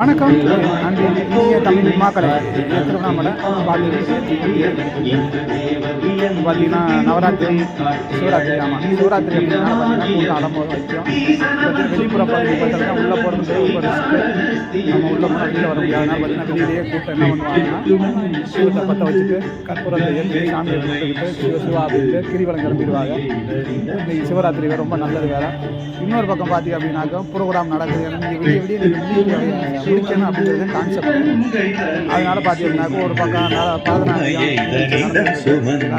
வணக்கம். அன்பு இந்திய தமிழ் மக்களை திருவண்ணாமலை பார்த்து பார்த்தீங்கன்னா நவராத்திரி சிவராத்திரி ஆமாம் சிவராத்திரி அப்படின்னா பார்த்தீங்கன்னா கூட்டம் அலம்போது வைக்கும் வெளிப்புற பகுதி பார்த்தீங்கன்னா உள்ளே போகிறது தேவைப்படுச்சு நம்ம உள்ளே போனால் வெளியில் வர முடியாதுன்னா பார்த்தீங்கன்னா வெளியிலேயே கூட்டம் என்ன பண்ணுவாங்கன்னா சிவத்தை பற்ற வச்சுட்டு கற்பூரத்தை ஏற்றி சாமியை கும்பிட்டுக்கிட்டு சிவ சிவா அப்படின்ட்டு கிரிவலம் கிளம்பிடுவாங்க. இந்த சிவராத்திரி ரொம்ப நல்லது வேறு. இன்னொரு பக்கம் பார்த்தீங்க அப்படின்னாக்கா ப்ரோக்ராம் நடக்குது. ஏன்னா நீங்கள் விடிய விடிய முடிக்கணும் அப்படிங்கிறது கான்செப்ட் அதனால பார்த்தீங்கன்னாக்கா ஒரு பக்கம்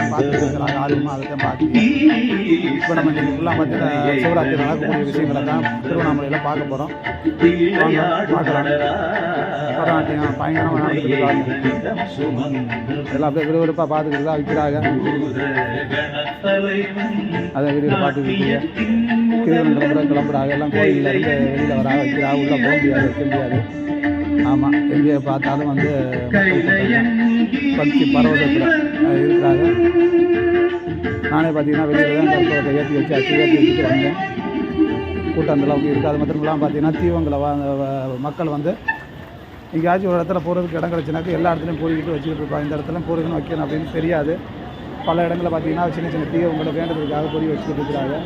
பார்த்துருக்குறாங்க ஆர்வமாக அதை தான் பார்த்து இப்போ நம்ம இன்னைக்கு ஃபுல்லாக பார்த்தீங்கன்னா சிவராத்திரி நடக்கக்கூடிய விஷயங்களை தான் திருவண்ணாமலையில் பார்க்க போகிறோம் பார்க்கலாம். பரதநாட்டியம் பயங்கரமாக எல்லாம் அப்படியே விறுவிறுப்பாக பார்த்துக்கிட்டு தான் விற்கிறாங்க அதை வீடியோவில் பார்த்துக்கிட்டு கிருவன் கிளம்புற. அதெல்லாம் எல்லாம் கோயிலில் இருந்து வெளியில் வரா. வைக்கிறா. உள்ளே போக முடியாது வைக்க முடியாது. ஆமாம் எங்கே பார்த்தாலும் வந்து பக்தி பரவசத்தில் இருக்கிறாங்க. நானே பார்த்தீங்கன்னா வெளியில் தான் கற்பூரத்தை ஏற்றி வச்சு அச்சு ஏற்றி வச்சுட்டு வந்தேன். கூட்டம் அந்த அளவுக்கு இருக்குது. அது மட்டும் இல்லாமல் பார்த்தீங்கன்னா தீவங்களை மக்கள் வந்து எங்கேயாச்சும் ஒரு இடத்துல போகிறதுக்கு இடம் கிடச்சுனாக்கா எல்லா இடத்துலையும் போய்கிட்டு வச்சுக்கிட்டு இருப்பாங்க. இந்த இடத்துல போகிறதுன்னு வைக்கணும் அப்படின்னு தெரியாது. பல இடங்களில் பார்த்தீங்கன்னா சின்ன சின்ன தீவங்களை வேண்டதுக்காக பொறி வச்சுக்கிட்டு இருக்கிறாங்க.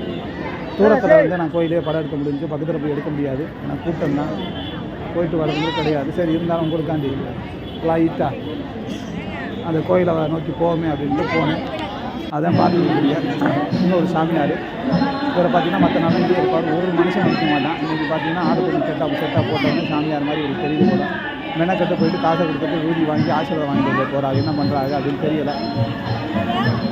தூரத்தில் வந்து நான் கோயிலே படம் எடுக்க முடிஞ்சு பக்கத்தில் போய் எடுக்க முடியாது. நான் கூட்டம் தான். போயிட்டு வரது கிடையாது. சரி இருந்தாலும் உங்களுக்காண்டி லைட்டாக அந்த கோயிலை நோக்கி போவோமே அப்படின்ட்டு போனேன். அதான் பார்த்துக்கிட்டு இன்னொரு சாமியார் இவரை பார்த்தீங்கன்னா மற்ற நாளும் இங்கே இருப்பார். ஒரு மனுஷன் நிற்க மாட்டான். இன்றைக்கி பார்த்தீங்கன்னா ஆடு கொஞ்சம் செட்டாக செட்டாக போட்டோன்னே சாமியார் மாதிரி ஒரு தெரியுது போகிறோம் மெனக்கட்டை போயிட்டு காசை கொடுத்துட்டு ஊதி வாங்கி ஆசீர்வாதம் வாங்கிட்டு வந்து என்ன பண்ணுறாரு அப்படின்னு தெரியலை.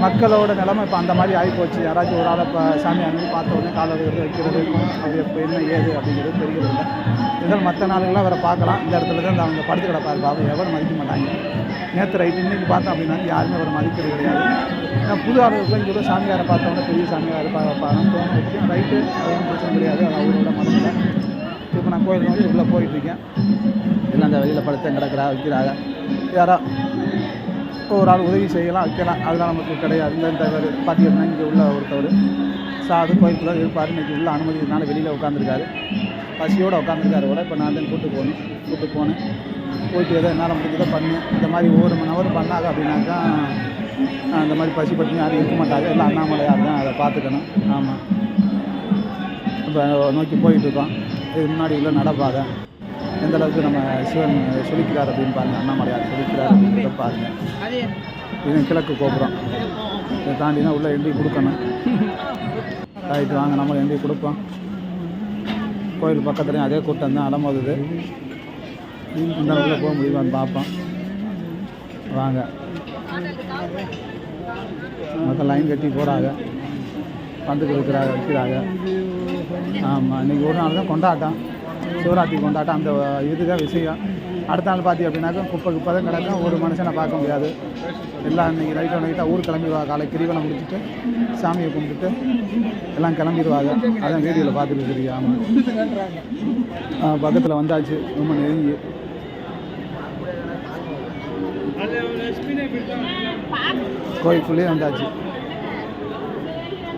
மக்களோட நிலைமை இப்போ அந்த மாதிரி ஆகிப்போச்சு யாராச்சும் ஒரு ஆளை இப்போ சாமியார் மாதிரி பார்த்த உடனே காலை வைக்கிறது அது எப்போ என்ன ஏது அப்படிங்கிறது தெரியறது இல்லை. இருந்தாலும் மற்ற நாளுக்கெல்லாம் வேறு பார்க்கலாம். இந்த இடத்துல தான் அவங்க படுத்து கிடப்பாரு பாபு. எவரும் மதிக்க மாட்டாங்க? நேற்று ரைட்டு இன்னைக்கு பார்த்தோம் அப்படின்னா யாருமே அவரை மதிக்கிறது கிடையாது. ஏன்னா புது ஆளுகளுக்கு கூட சாமியாரை பார்த்தோம்னா பெரிய சாமியார் பார்ப்பாங்க தோணும் ரைட்டு அதுவும் பிரச்சனை கிடையாது. அது அவரோட மனசில் இப்போ நான் கோயில் வந்து உள்ளே போயிட்டுருக்கேன் எல்லாம் அந்த வெளியில் படுத்து கிடக்கிறா வைக்கிறாங்க. யாரோ ஒரு ஆள் உதவி செய்யலாம் வைக்கலாம். அதெல்லாம் நமக்கு கிடையாது. இந்த இந்த பார்த்தீங்கன்னா இங்கே உள்ள ஒருத்தவர். சாது கோயிலுக்குள்ளே இருப்பார். இன்றைக்கி உள்ள அனுமதினால வெளியில் உட்காந்துருக்காரு பசியோடு உட்காந்துருக்காரு கூட இப்போ நான் தான் கூட்டு போகணும். கூட்டு போனேன். போயிட்டு எதோ என்னால் முடிஞ்சதோ பண்ணேன். இந்த மாதிரி ஒவ்வொரு மணி ஹவர் பண்ணாங்க அப்படின்னாக்கா அந்த இந்த மாதிரி பசி பட்டினி யாரும் இருக்க மாட்டாங்க. இல்லை அண்ணாமலையார் தான் அதை பார்த்துக்கணும். ஆமாம் இப்போ நோக்கி போயிட்டு இருக்கோம். இது முன்னாடி உள்ள நடப்பாதை. எந்த அளவுக்கு நம்ம சிவன் சொல்லிக்கிறார் அப்படின்னு பாருங்க அண்ணாமலையார் சொல்லிக்கிறார் அப்படின்னு பாருங்க. இது கிழக்கு கோபுரம். இதை தாண்டினா உள்ள எண்டி கொடுக்கணும். ரைட்டு வாங்க நம்ம எண்டி கொடுப்போம். கோயில் பக்கத்துலேயும் அதே கூட்டம் தான் அலமோதுது. இந்த அளவுக்கு போக முடியுமான்னு பார்ப்போம். வாங்க. மக்கள் லைன் கட்டி போகிறாங்க வந்துட்டு இருக்கிறாங்க வைக்கிறாங்க ஆமாம் இன்றைக்கி ஒரு நாள் தான் கொண்டாட்டம். சிவராத்திரி கொண்டாட்டம் அந்த இதுதான் விஷயம். அடுத்த நாள் பார்த்தி அப்படின்னாக்கா குப்பை குப்பை தான் கிடக்கும். ஒரு மனுஷனை பார்க்க முடியாது. எல்லாம் இன்றைக்கி நைட்டோ நைட்டாக ஊர் கிளம்பிடுவாங்க. காலை கிரிவலம் முடிச்சுட்டு சாமியை கும்பிட்டுட்டு எல்லாம் கிளம்பிடுவாங்க. அதான் வீடியோவில் பார்த்துட்டு இருக்கீங்க. ஆமாம் பக்கத்தில் வந்தாச்சு. ரொம்ப நெருங்கி. கோயிலுக்குள்ளேயே வந்தாச்சு.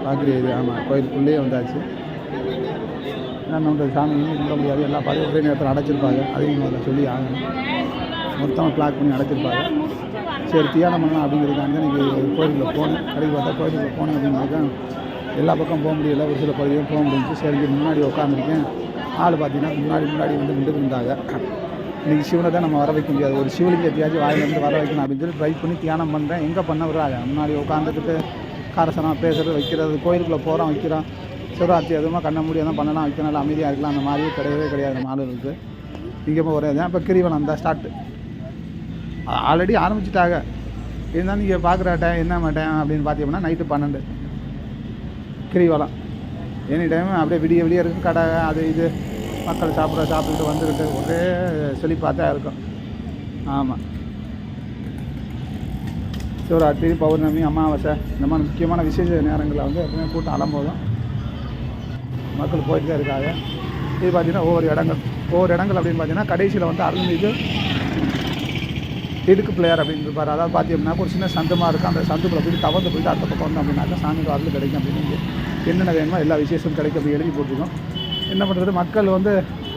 பார்க்குறிய ஆமாம் கோயிலுக்குள்ளேயே வந்தாச்சு. ஏன்னா நம்மளுடைய சாமியும் இருக்க முடியாது. எல்லா பாதையும் ஒரே நேரத்தில் அடைச்சிருப்பாங்க. அதையும் அதில் சொல்லி ஆகணும். மொத்தமாக பிளாக் பண்ணி அடைச்சிருப்பாங்க. சரி தியானம் பண்ணலாம் அப்படிங்கிறதுக்காக இன்றைக்கி கோயிலில் போனேன். கடைக்கு பார்த்தா கோயிலுக்கு போனேன் அப்படின்னாக்கா எல்லா பக்கம் போக முடியல. ஒரு சில பகுதியும் போக முடிஞ்சு சரி முன்னாடி உட்காந்துருக்கேன் ஆள் பார்த்தீங்கன்னா முன்னாடி முன்னாடி வந்து நின்று இருந்தாங்க. இன்றைக்கி சிவனை தான் நம்ம வர வைக்க முடியாது. ஒரு சிவலிங்கத்தையாச்சும் வாயிலேருந்து வர வைக்கணும் அப்படின்னு சொல்லி ட்ரை பண்ணி தியானம் பண்ணுறேன் எங்கே பண்ண வர்றாங்க முன்னாடி உட்காந்துக்கிட்டு காரசனம் பேசுகிறது வைக்கிறது கோயிலுக்குள்ளே போகிறோம் வைக்கிறோம். சிவராத்திரி எதுவுமே கண்ண முடியாதான் பண்ணலாம் வைக்கணும் நல்லா அமைதியாக இருக்கலாம் அந்த மாதிரி கிடையவே கிடையாது நம்ம ஆளுகளுக்கு இங்கே போய் ஒரே தான் இப்போ கிரிவலம் தான் ஸ்டார்ட் ஆல்ரெடி ஆரம்பிச்சிட்டாங்க. இருந்தாலும் நீங்கள் பார்க்குற டைம் என்ன மாட்டேன் அப்படின்னு பார்த்தீங்கன்னா நைட்டு பன்னெண்டு. கிரிவலம். எனி டைம் அப்படியே விடிய விடிய இருக்கும் கடை அது இது. மக்கள் சாப்பிட சாப்பிட்டுட்டு வந்துக்கிட்டு ஒரே செழிப்பாக தான் இருக்கும். ஆமாம் சிவராத்திரி பௌர்ணமி அமாவாசை இந்த மாதிரி முக்கியமான விசேஷ நேரங்களில் வந்து எப்பவுமே கூட்டம் அலம்போதும் மக்கள் போயிட்டு தான் இருக்காங்க. இது பார்த்தீங்கன்னா ஒவ்வொரு இடங்கள். ஒவ்வொரு இடங்கள் அப்படின்னு பார்த்தீங்கன்னா கடைசியில் வந்து அருள்மிகு இடுக்கு பிள்ளையார் அப்படின்னு இருப்பார். அதாவது பார்த்தீங்கன்னா ஒரு சின்ன சந்தமாக இருக்கும். அந்த சந்துக்குள்ள போயிட்டு தவந்து போயிட்டு அடுத்த பக்கம் வந்தோம் அப்படின்னாக்கா சாமிக்கு அருள் கிடைக்கும் அப்படின்னு என்னென்ன வேணுமோ எல்லா விசேஷமும் கிடைக்கும் அப்படி எழுதி போட்டிருக்கோம். என்ன பண்ணுறது மக்கள் வந்து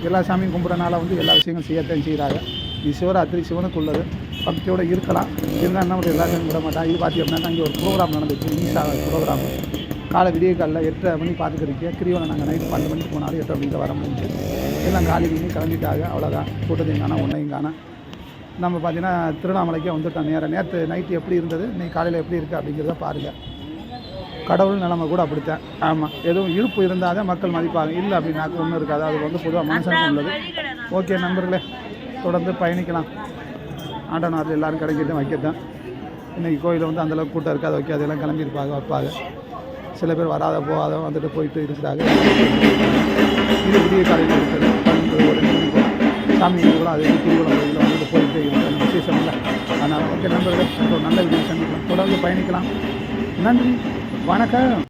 எல்லா சாமியும் கும்பிட்றனால வந்து எல்லா விஷயங்களும் செய்யத்தான் செய்கிறாங்க இது சிவராத்திரி சிவனுக்கு உள்ளது பக்தியோடு இருக்கலாம். இருந்தால் என்ன பண்ணுறது? எல்லாரும் விட மாட்டாங்க இது பார்த்தீங்கன்னா அங்கே ஒரு ப்ரோக்ராம் நடந்துச்சு. ஈஷா ப்ரோக்ராம் காலை விடிய காலைல எட்டரை மணி பார்த்துக்கிறீங்க கிரிவலம் நாங்கள் நைட்டு பன்னெண்டு மணிக்கு போனாலும் எட்டரை மணிக்கு வர முடிஞ்சு எல்லாம் காலி பண்ணி கிளம்பிட்டாங்க. அவ்வளோதான் கூட்டத்தையும் காணா ஒன்றையும் காணா நம்ம பார்த்தீங்கன்னா திருவண்ணாமலைக்கே வந்துட்டோம் நேரம் நேற்று நைட்டு எப்படி இருந்தது? இன்னைக்கு காலையில் எப்படி இருக்குது அப்படிங்கிறத பாருங்கள் கடவுள் நிலைமை கூட அப்படித்தான். ஆமாம் எதுவும் இருப்பு இருந்தால் தான் மக்கள் மதிப்பாங்க. இல்லை அப்படின்னாக்க ஒன்றும் இருக்காது. அது வந்து பொதுவாக மனுஷனுக்கு உள்ளது. ஓகே நண்பர்களே. தொடர்ந்து பயணிக்கலாம். ஆண்டவனாரில் எல்லாரும் கிடைக்கிறது வைக்கத்தான். இன்றைக்கி கோயிலில் வந்து அந்தளவுக்கு கூட்டம் இருக்காது. வைக்காது. எல்லாம் கிளம்பியிருப்பாங்க வைப்பாங்க. சில பேர் வராத போகாத வந்துட்டு போயிட்டு இருக்கிறாங்க. இது புதிய காலையில் இருக்குது. பன்னெண்டு ஒரு மணி போல சாமி கூட அது திருவிழா கோயிலில் வந்துட்டு போயிட்டு இருக்கிற விசேஷம் இல்லை. அதனால் ஓகே நண்பர்களே ஒரு நல்ல விஷயம் சந்திக்கலாம் தொடர்ந்து பயணிக்கலாம். நன்றி. வணக்கம்.